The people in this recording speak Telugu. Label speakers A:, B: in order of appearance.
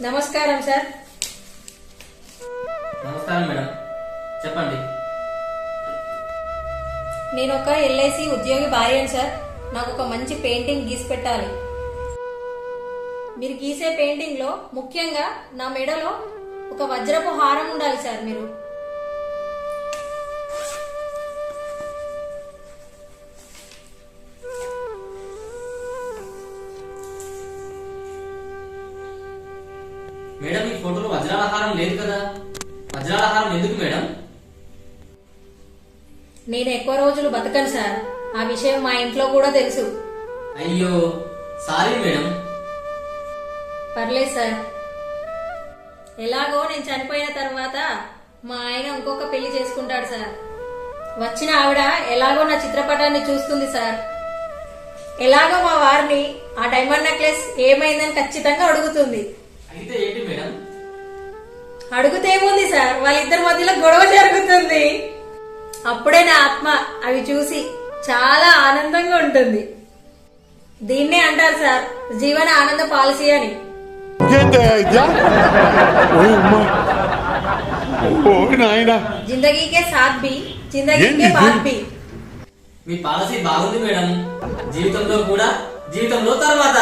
A: నమస్కారం సార్.
B: నమస్కారం మేడం. చెప్పండి.
A: నేను ఒక ఎల్ఐసి ఉద్యోగి భార్యను సార్. నాకు ఒక మంచి పెయింటింగ్ గీసి పెట్టాలి. మీరు గీసే పెయింటింగ్లో ముఖ్యంగా నా మెడలో ఒక వజ్రపు హారం ఉండాలి సార్ మీరు.
B: మేడం ఈ ఫోటోలో వజ్రాలహారం లేదు కదా? వజ్రాలహారం ఎందుకు మేడం?
A: నేను ఎక్కువ రోజులు బతకను సార్. ఆ విషయం మా ఇంట్లో కూడా తెలుసు.
B: అయ్యో సారీ మేడం.
A: పర్లేదు సార్. ఎలాగో నేను చనిపోయిన తర్వాత మా ఆయన ఇంకొక పెళ్ళి చేసుకుంటాడు సార్. వచ్చిన ఆవిడ ఎలాగో నా చిత్రపటాన్ని చూస్తుంది సార్. ఎలాగో మా వారిని ఆ డైమండ్ నెక్లెస్ ఏమైందని ఖచ్చితంగా అడుగుతుంది.
B: అయితే ఏంటి
A: అడుగుతే ఏముంది సార్? వాళ్ళిద్దరి మధ్యలో గొడవ జరుగుతుంది. అప్పుడే నా ఆత్మ అవి చూసి చాలా ఆనందంగా ఉంటుంది. దీన్నే అంటారు సార్ జీవన ఆనంద పాలసీ అని.
C: జిందగీకే
A: సాత్
C: బి
A: జిందగీకే బి.
B: మీ పాలసీ బాగుంది మేడం. జీవితంలో కూడా జీవితంలో తర్వాత.